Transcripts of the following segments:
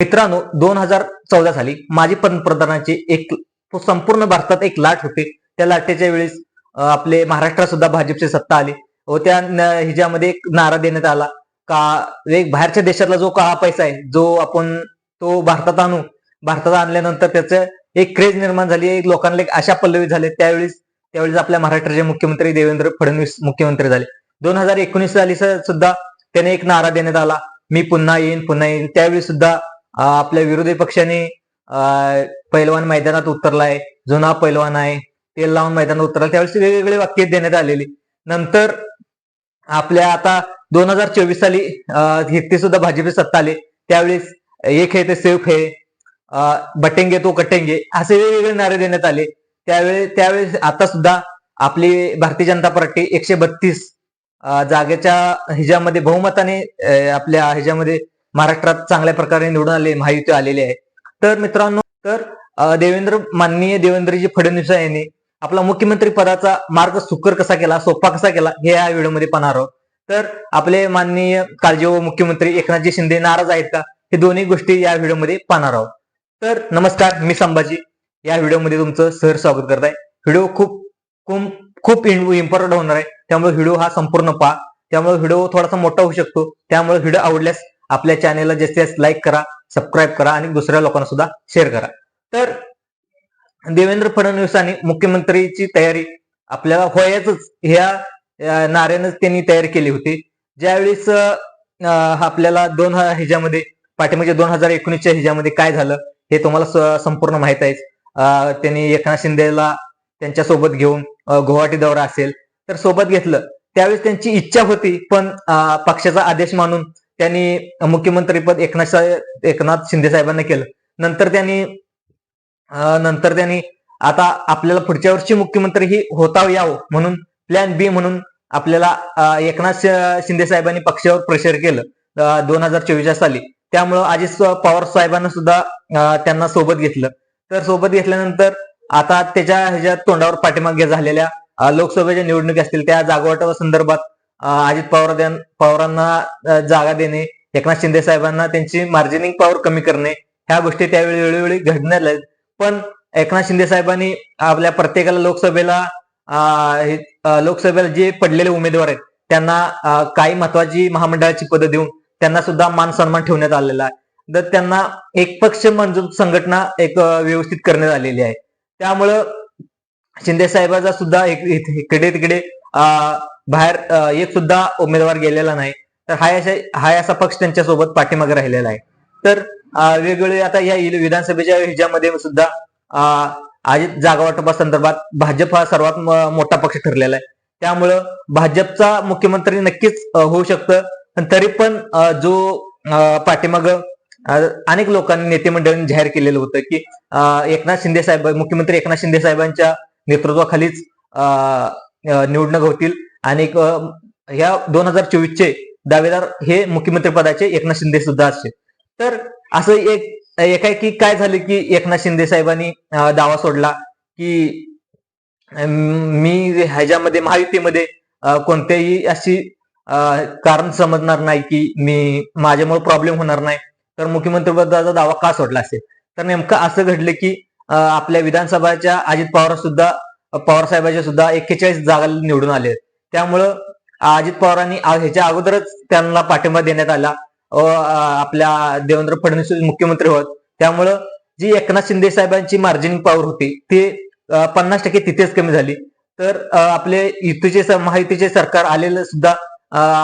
मित्रांनो दोन हजार चौदा साली माजी पंतप्रधानांची एक संपूर्ण भारतात एक लाट होते. त्या लाटेच्या वेळेस आपले महाराष्ट्रात सुद्धा भाजपची सत्ता आली व त्या हिच्यामध्ये एक नारा देण्यात आला का एक बाहेरच्या देशातला जो काळा पैसा आहे जो आपण तो भारतात आणू भारतात आणल्यानंतर त्याचं एक क्रेज निर्माण झाली एक लोकांना एक आशा पल्लवी झाले. त्यावेळेस त्यावेळेस आपल्या महाराष्ट्राचे मुख्यमंत्री देवेंद्र फडणवीस मुख्यमंत्री झाले. दोन हजार एकोणीस साली सुद्धा त्याने एक नारा देण्यात आला. मी पुन्हा येईन पुन्हा येईन. त्यावेळी सुद्धा आपल्या विरोधी पक्षाने पैलवान मैदानात उतरलाय जुना पैलवान आहे तेल लावून मैदानात उतरला त्यावेळेस वेगवेगळे वाक्य देण्यात आलेली. नंतर आपल्या आता दोन हजार चोवीस साली हे- ते सुद्धा भाजपे सत्ता आली. त्यावेळेस एक हे ते सेफ हे बटेंगे तो कटेंगे असे वेगवेगळे नारे देण्यात आले. त्यावेळी त्यावेळेस आता सुद्धा आपली भारतीय जनता पार्टी एकशे बत्तीस जागेच्या ह्याच्यामध्ये बहुमताने आपल्या ह्याच्यामध्ये महाराष्ट्रात चांगल्या प्रकारे निवडून आले महायुती आलेले आहे. तर मित्रांनो तर देवेंद्र माननीय देवेंद्रजी फडणवीस यांनी आपला मुख्यमंत्री पदाचा मार्ग सुकर कसा केला सोपा कसा केला हे या व्हिडिओमध्ये पाहणार आहोत. तर आपले माननीय काळजी व मुख्यमंत्री एकनाथजी शिंदे नाराज आहेत का हे दोन्ही गोष्टी या व्हिडिओमध्ये पाहणार आहोत. तर नमस्कार मी संभाजी. या व्हिडिओमध्ये तुमचं सहर स्वागत करत आहे व्हिडिओ खूप खूप खूप इम्पॉर्टंट होणार आहे. त्यामुळे व्हिडिओ हा संपूर्ण पहा. त्यामुळे व्हिडिओ थोडासा मोठा होऊ शकतो. त्यामुळे व्हिडिओ आवडल्यास आपल्या चॅनेलला जास्तीत जास्त लाईक करा सबस्क्राईब करा आणि दुसऱ्या लोकांना सुद्धा शेअर करा. तर देवेंद्र फडणवीसांनी मुख्यमंत्रीची तयारी आपल्याला व्हायच ह्या नाऱ्यानंच त्यांनी तयारी केली होती. ज्यावेळेस आपल्याला दोन ह्याच्यामध्ये पाठीमागे दोन हजार एकोणीसच्या ह्याच्यामध्ये काय झालं हे तुम्हाला संपूर्ण माहीत आहे त्यांनी एकनाथ शिंदेला त्यांच्यासोबत घेऊन गुवाहाटी दौरा असेल तर सोबत घेतलं. त्यावेळेस त्यांची इच्छा होती पण पक्षाचा आदेश मानून त्यांनी मुख्यमंत्रीपद एकनाथ एकनाथ शिंदे साहेबांना केलं. नंतर त्यांनी नंतर त्यांनी आता आपल्याला पुढच्या वर्षी मुख्यमंत्री ही होता यावं म्हणून प्लॅन बी म्हणून आपल्याला एकनाथ शिंदे साहेबांनी पक्षावर प्रेशर केलं दोन हजार चोवीसच्या साली. त्यामुळं अजित पवार साहेबांना सुद्धा त्यांना सोबत घेतलं. तर सोबत घेतल्यानंतर आता त्याच्या ह्याच्या तोंडावर पाठीमागे झालेल्या लोकसभेच्या निवडणुकी असतील त्या जागवाटा संदर्भात अजित पवार पवारांना जागा देणे एकनाथ शिंदे साहेबांना त्यांची मार्जिनिंग पॉवर कमी करणे ह्या गोष्टी त्यावेळी वेळोवेळी घडण्यात आल्या. पण एकनाथ शिंदे साहेबांनी आपल्या प्रत्येकाला लोकसभेला लोकसभेला जे पडलेले उमेदवार आहेत त्यांना काही महत्वाची महामंडळाची पदं देऊन त्यांना सुद्धा मान सन्मान ठेवण्यात आलेला आहे तर त्यांना एक पक्ष मंजूर संघटना एक व्यवस्थित करण्यात आलेली आहे त्यामुळं शिंदे साहेबाचा सुद्धा एक इकडे तिकडे बाहेर एक सुद्धा उमेदवार गेलेला नाही. तर हा असा हा असा पक्ष त्यांच्यासोबत पाठीमागे राहिलेला आहे. तर वेगवेगळे आता या विधानसभेच्या ह्याच्यामध्ये सुद्धा अजित जागा वाटपा संदर्भात भाजप हा सर्वात मोठा पक्ष ठरलेला आहे. त्यामुळं भाजपचा मुख्यमंत्री नक्कीच होऊ शकतं. पण तरी पण जो पाठीमाग अनेक लोकांनी नेतेमंडळांनी जाहीर केलेलं होतं की एकनाथ शिंदे साहेब मुख्यमंत्री एकनाथ शिंदे साहेबांच्या नेतृत्वाखालीच अं, निवडणूक होतील. आणि ह्या दोन हजार चोवीसचे दावेदार हे मुख्यमंत्री पदाचे एकनाथ शिंदे सुद्धा असतील तर असं एक एकाएकी काय झालं की एकनाथ शिंदे साहेबांनी दावा सोडला की मी ह्याच्यामध्ये महायुतीमध्ये कोणत्याही अशी कारण समजणार नाही की मी माझ्यामुळे प्रॉब्लेम होणार नाही. तर मुख्यमंत्रीपदाचा दावा का सोडला असेल? तर नेमकं असं घडलं की आपल्या विधानसभाच्या अजित पवार सुद्धा पवार साहेबांच्या सुद्धा एक्केचाळीस जागा निवडून आले त्यामुळं अजित पवारांनी ह्याच्या अगोदरच त्यांना पाठिंबा देण्यात आला. व, आपल्या देवेंद्र फडणवीस मुख्यमंत्री होत. त्यामुळं जी एकनाथ शिंदे साहेबांची मार्जिनिंग पॉवर होती ते पन्नास टक्के तिथेच कमी झाली. तर आपले युतीचे महायुतीचे सरकार आलेलं सुद्धा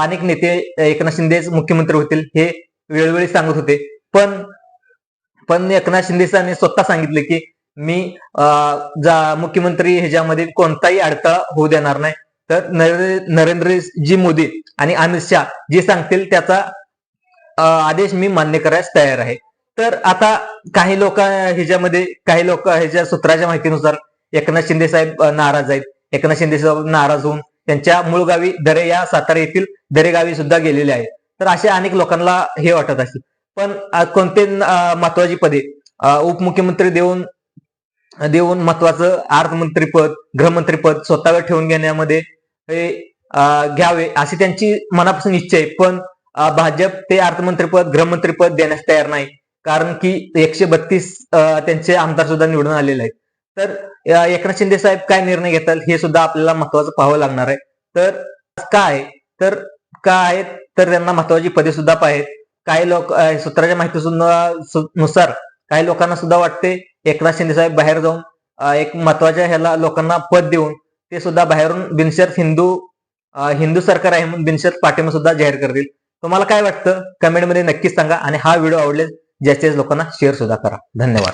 अनेक नेते एकनाथ शिंदे मुख्यमंत्री होतील हे वेळोवेळी सांगत होते. पण पण एकनाथ शिंदे साहेबांनी स्वतः सांगितलं की मी जा मुख्यमंत्री ह्याच्यामध्ये कोणताही अडथळा होऊ देणार नाही. तर नरेंद्र नरेंद्रजी मोदी आणि अमित शहा जे सांगतील त्याचा आदेश मी मान्य करायला तयार आहे. तर आता काही लोक ह्याच्यामध्ये काही लोक ह्याच्या सूत्राच्या माहितीनुसार एकनाथ शिंदे साहेब नाराज आहेत. एकनाथ शिंदे साहेब नाराज होऊन त्यांच्या मूळ गावी दरे या सातारा येथील दरे गावी सुद्धा गेलेले आहेत. तर असे अनेक लोकांना हे वाटत असेल पण कोणते महत्वाची पदे? उपमुख्यमंत्री देऊन देऊन महत्वाचं अर्थमंत्रीपद गृहमंत्रीपद स्वतःवर ठेवून घेण्यामध्ये हे घ्यावे अशी त्यांची मनापासून इच्छा आहे. पण भाजप ते अर्थमंत्रीपद गृहमंत्रीपद देण्यास तयार नाही. कारण की एकशे बत्तीस त्यांचे आमदार सुद्धा निवडून आलेले आहेत. तर एकनाथ शिंदे साहेब काय निर्णय घेतात हे सुद्धा आपल्याला महत्वाचं पाहावं लागणार आहे. तर काय? तर काय? आहेत तर त्यांना महत्वाची पदे सुद्धा आहेत काही लोक सूत्राच्या माहिती सुद्धा- नुसार काही लोकांना सुद्धा वाटते एकनाथ शिंदे साहेब बाहेर जाऊन एक महत्त्वाच्या ह्याला लोकांना पद देऊन ते सुद्धा बाहेरून बिनशर्त हिंदू हिंदू सरकार आहे म्हणून बिनशर्त पाठिंबा सुद्धा जाहीर करतील. तुम्हाला काय वाटतं? कमेंटमध्ये नक्कीच सांगा आणि हा व्हिडिओ आवडले जास्तीत जास्त लोकांना शेअर सुद्धा करा. धन्यवाद.